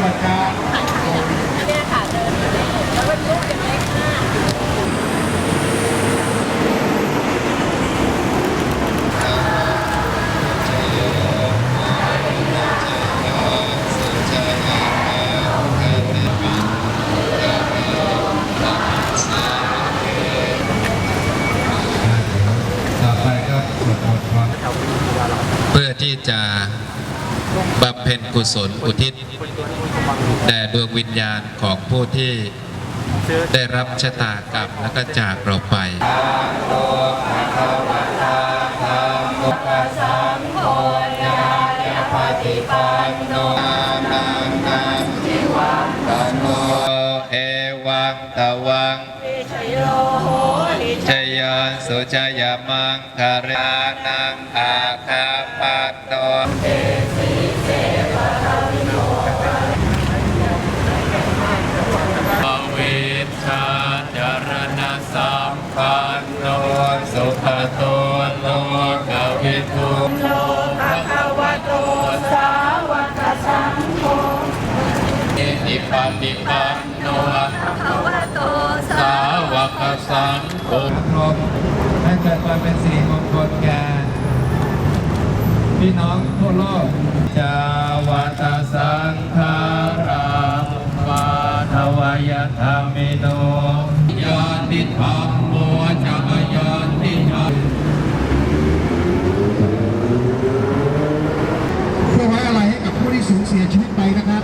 เนี่ยค่ะเดินมาเลยแล้วเป็ลูกเล็กมากต่อไปก็สวดมนต์พร้อมเพื่อที่จะ บำเพ็ญกุศลอุทิศแด่ดวงวิญญาณของผู้ที่ได้รับชะตากรรมและก็จากเราไปเอวังตะวังชโยโหหิชยานสุชยมังคารานังอาคาปัตโต สุขโตโลกวิทูโลภะคะวะโตสาวกสังโฆอิติปันติปันโนภะคะวะโตสาสาวกสังโฆพรมให้เกิดความเป็นสิริมงคลแก่พี่น้องทั่วโลกจาวตสังขารามาทวายธรรมิโนยานติธรรมโมจักยานติธรรม เพื่อไว้อะไรให้กับผู้ที่ สูญเสียชีวิตไปนะครับ